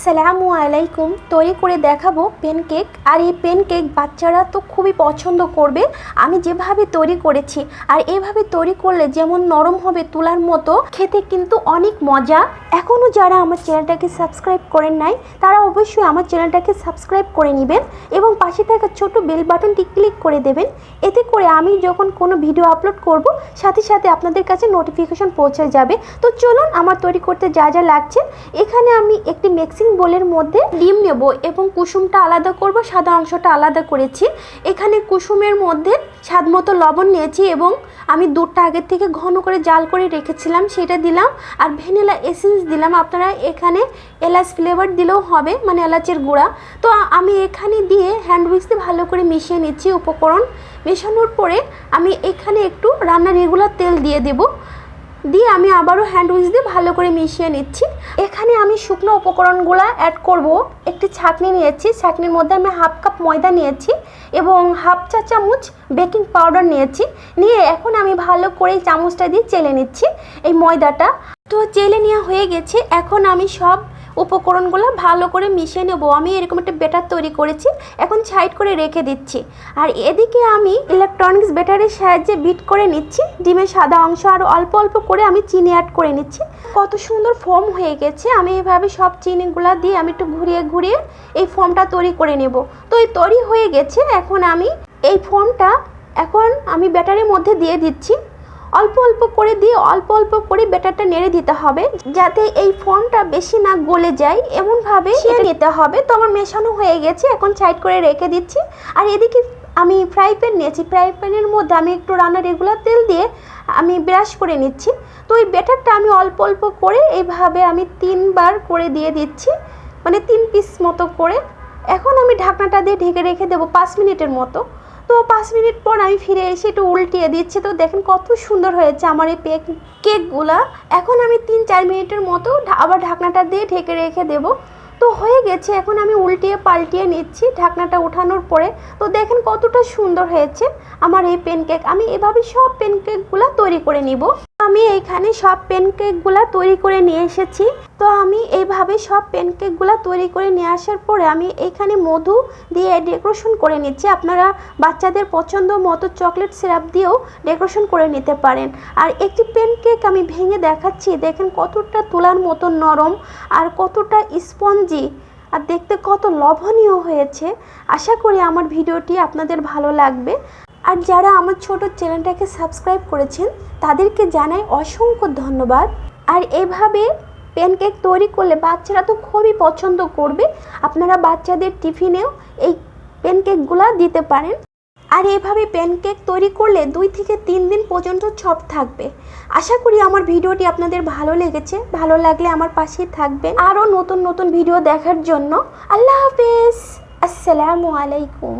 আসসালামু আলাইকুম। তৈরি করে দেখাবো পেনকেক আর এই পেনকেক বাচ্চারা তো খুবই পছন্দ করবে। আমি যেভাবে তৈরি করেছি আর এভাবে তৈরি করলে যেমন নরম হবে তুলার মতো, খেতে কিন্তু অনেক মজা। এখনও যারা আমার চ্যানেলটাকে সাবস্ক্রাইব করেন নাই, তারা অবশ্যই আমার চ্যানেলটাকে সাবস্ক্রাইব করে নেবেন এবং পাশে থাকা ছোট বেল বাটনটি ক্লিক করে দেবেন। এতে করে আমি যখন কোনো ভিডিও আপলোড করব, সাথে সাথে আপনাদের কাছে নোটিফিকেশন পৌঁছে যাবে। তো চলুন আমার তৈরি করতে যা যা লাগছে। এখানে আমি একটি মিক্সিং বোলের মধ্যে ডিম নেব এবং কুসুমটা আলাদা করব, সাদা অংশটা আলাদা করেছি। এখানে কুসুমের মধ্যে স্বাদ মতো লবণ নিয়েছি এবং আমি দুধটা আগের থেকে ঘন করে জাল করে রেখেছিলাম, সেটা দিলাম। আর ভ্যানিলা এসেন্স দিলাম, আপনারা এখানে এলাচ ফ্লেভার দিলেও হবে মানে এলাচের গুঁড়া। তো আমি এখানে দিয়ে হ্যান্ড উইক্স ভালো করে মিশিয়ে নিচ্ছি উপকরণ। মেশানোর পরে আমি এখানে একটু রান্নার রেগুলার তেল দিয়ে দেবো। দিয়ে আমি আবারও হ্যান্ড উইচ দিয়ে ভালো করে মিশিয়ে নিচ্ছি। এখানে আমি শুকনো উপকরণগুলো অ্যাড করব। একটি ছাঁকনি নিয়েছি, ছাঁকনির মধ্যে আমি হাফ কাপ ময়দা নিয়েছি এবং হাফ চা চামচ বেকিং পাউডার নিয়েছি। নিয়ে এখন আমি ভালো করে চামচটা দিয়ে চেলে নিচ্ছি এই ময়দাটা। তো চেলে নেওয়া হয়ে গেছে। এখন আমি সব উপকরণগুলো ভালো করে মিশিয়ে নেব। আমি এরকম একটা ব্যাটার তৈরি করেছি, এখন সাইড করে রেখে দিচ্ছি। আর এদিকে আমি ইলেকট্রনিক্স ব্যাটারের সাহায্যে বিট করে নিচ্ছি, ডিমের সাদা অংশ আর অল্প অল্প করে আমি চিনি অ্যাড করে নিচ্ছি। কত সুন্দর ফর্ম হয়ে গেছে, আমি এভাবে সব চিনিগুলা দিয়ে আমি একটু ঘুরিয়ে ঘুরিয়ে এই ফর্মটা তৈরি করে নেব। তো এই তৈরি হয়ে গেছে, এখন আমি এই ফর্মটা এখন আমি ব্যাটারের মধ্যে দিয়ে দিচ্ছি। অল্প অল্প করে দিয়ে অল্প অল্প করে ব্যাটারটা নেড়ে দিতে হবে যাতে এই ফর্মটা বেশি না গলে যায়। এমনভাবে নিতে হবে। তো আমার মেশানো হয়ে গেছে এখন সাইড করে রেখে দিচ্ছি। আর এদিকে আমি ফ্রাই প্যান নিয়েছি। ফ্রাই প্যানের মধ্যে আমি একটু রান্নার রেগুলার তেল দিয়ে আমি ব্রাশ করে নিচ্ছি। তো ওই ব্যাটারটা আমি অল্প অল্প করে এইভাবে আমি তিনবার করে দিয়ে দিচ্ছি মানে তিন পিস মতো করে। এখন আমি ঢাকনাটা দিয়ে ঢেকে রেখে দেবো পাঁচ মিনিটের মতো। তো পাঁচ মিনিট পর আমি ফিরে এসে একটু উল্টিয়ে দিচ্ছি। তো দেখেন কত সুন্দর হয়েছে আমার এই পেক কেকগুলা এখন আমি তিন চার মিনিটের মতো আবার ঢাকনাটা দিয়ে ঢেকে রেখে দেব। তো হয়ে গেছে, এখন আমি উল্টিয়ে পাল্টিয়ে নিচ্ছি ঢাকনাটা ওঠানোর পরে। তো দেখেন কতটা সুন্দর হয়েছে আমার এই পেনকেক আমি এভাবে সব পেনকেকগুলো তৈরি করে নিব। আমি এইখানে সব পেনকেকগুলো তৈরি করে নিয়ে এসেছি। তো আমি এইভাবে সব পেনকেকগুলো তৈরি করে নিয়ে আসার পরে আমি এইখানে মধু দিয়ে ডেকোরেশন করে নিচ্ছি। আপনারা বাচ্চাদের পছন্দ মতো চকলেট সিরাপ দিয়েও ডেকোরেশন করে নিতে পারেন। আর একটি পেনকেক আমি ভেঙে দেখাচ্ছি। দেখেন কতটা তোলার মতো নরম আর কতটা স্পঞ্জি আর দেখতে কত লোভনীয় হয়েছে। আশা করি আমার ভিডিওটি আপনাদের ভালো লাগবে। আর যারা আমার ছোট চ্যানেলটাকে সাবস্ক্রাইব করেছেন, তাদেরকে জানাই অসংখ্য ধন্যবাদ। আর এভাবে প্যানকেক তৈরি করলে বাচ্চারা তো খুবই পছন্দ করবে। আপনারা বাচ্চাদের টিফিনেও এই প্যানকেকগুলো দিতে পারেন। আর এভাবে প্যানকেক তৈরি করলে দুই থেকে তিন দিন পর্যন্ত ছপ থাকবে। আশা করি আমার ভিডিওটি আপনাদের ভালো লেগেছে। ভালো লাগলে আমার পাশেই থাকবেন। আরও নতুন নতুন ভিডিও দেখার জন্য আল্লাহ হাফেজ। আসসালামু আলাইকুম।